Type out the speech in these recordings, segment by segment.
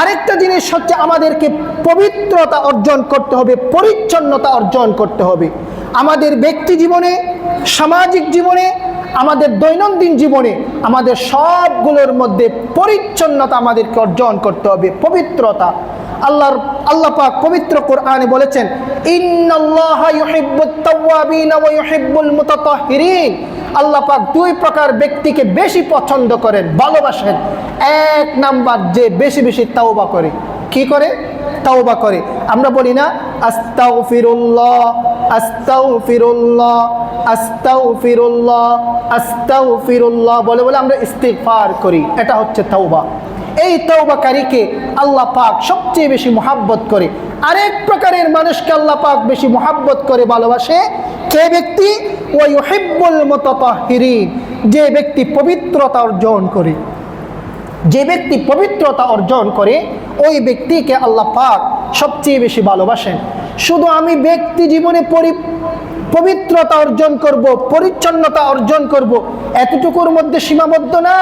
আরেকটা জিনিস হচ্ছে আমাদেরকে পবিত্রতা অর্জন করতে হবে, পরিচ্ছন্নতা অর্জন করতে হবে। আমাদের ব্যক্তি জীবনে, সামাজিক জীবনে, আমাদের দৈনন্দিন জীবনে আমাদের সবগুলোর মধ্যে পরিচ্ছন্নতা আমাদেরকে অর্জন করতে হবে, পবিত্রতা। আল্লাহর, আল্লাহ পাক পবিত্র কোরআনে বলেছেন, ইন্নাল্লাহা ইউহিব্বুত তাওয়াবিনা ওয়া ইউহিব্বুল মুতাতাহহিরিন আল্লাহ পাক দুই প্রকার ব্যক্তিকে বেশি পছন্দ করেন, ভালোবাসেন। এক নাম্বার যে বেশি বেশি তাওবা করে। কি করে? তাওবা করে। আমরা বলি না আস্তাও ফিরুল্লাহ আস্তাও ফিরুল্লাহ আস্তাও ফিরুল্লাহ আস্তাও ফিরুল্লাহ বলে বলে আমরা ইস্তিগফার করি। এটা হচ্ছে তাওবা। এই তৌবাকারীকে আল্লাহ পাক সবচেয়ে বেশি মহাব্বত করে। আরেক প্রকারের মানুষকে আল্লাহ পাক বেশি মহাব্বত করে, ভালোবাসে কে ব্যক্তি? ওই হিব্বুল মুতাতাহহিরিন যে ব্যক্তি পবিত্রতা অর্জন করে। যে ব্যক্তি পবিত্রতা অর্জন করে, ওই ব্যক্তিকে আল্লাহ পাক সবচেয়ে বেশি ভালোবাসেন। শুধু আমি ব্যক্তি জীবনে পরি পবিত্রতা অর্জন করব, পরিচ্ছন্নতা অর্জন করব, এতটুকুর মধ্যে সীমাবদ্ধ না।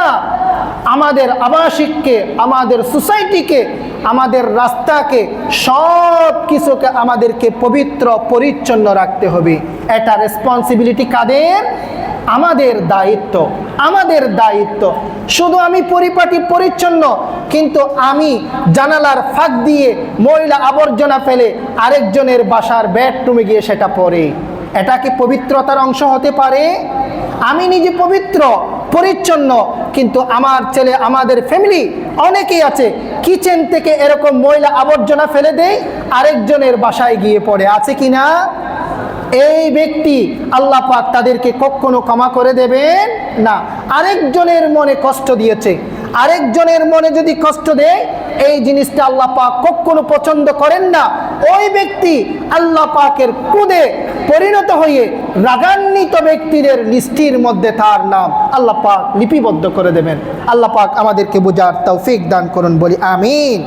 আমাদের আবাসিককে, আমাদের সোসাইটিকে, আমাদের রাস্তাকে সব কিছুকে আমাদেরকে পবিত্র, পরিচ্ছন্ন রাখতে হবে। এটা রেসপন্সিবিলিটি কাদের? আমাদের দায়িত্ব। আমাদের দায়িত্ব। শুধু আমি পরিপাটি, পরিচ্ছন্ন, কিন্তু আমি জানালার ফাঁক দিয়ে ময়লা আবর্জনা ফেলে আরেকজনের বাসার বেডরুমে গিয়ে সেটা পরে এটা কি পবিত্রতার অংশ হতে পারে? আমি নিজে পবিত্র, পরিচ্ছন্ন, কিন্তু আমার ছেলে, আমাদের ফ্যামিলি অনেকেই আছে কিচেন থেকে এরকম ময়লা আবর্জনা ফেলে দেয়, আরেকজনের বাসায় গিয়ে পড়ে। আছে কি না? এই ব্যক্তি আল্লাহ পাক তাদেরকে কখনো ক্ষমা করে দেবেন? না। আরেকজনের মনে কষ্ট দিয়েছে। আরেকজনের মনে যদি কষ্ট দেয়, এই জিনিসটা আল্লাহ পাক কখনো পছন্দ করেন না। ওই ব্যক্তি আল্লাহ পাকের কুদে পরিণত হয়ে রাগান্বিত ব্যক্তিদের লিস্টির মধ্যে তার নাম আল্লাহ পাক লিপিবদ্ধ করে দেবেন। আল্লাহ পাক আমাদেরকে বোঝার তৌফিক দান করুন, বলি আমিন।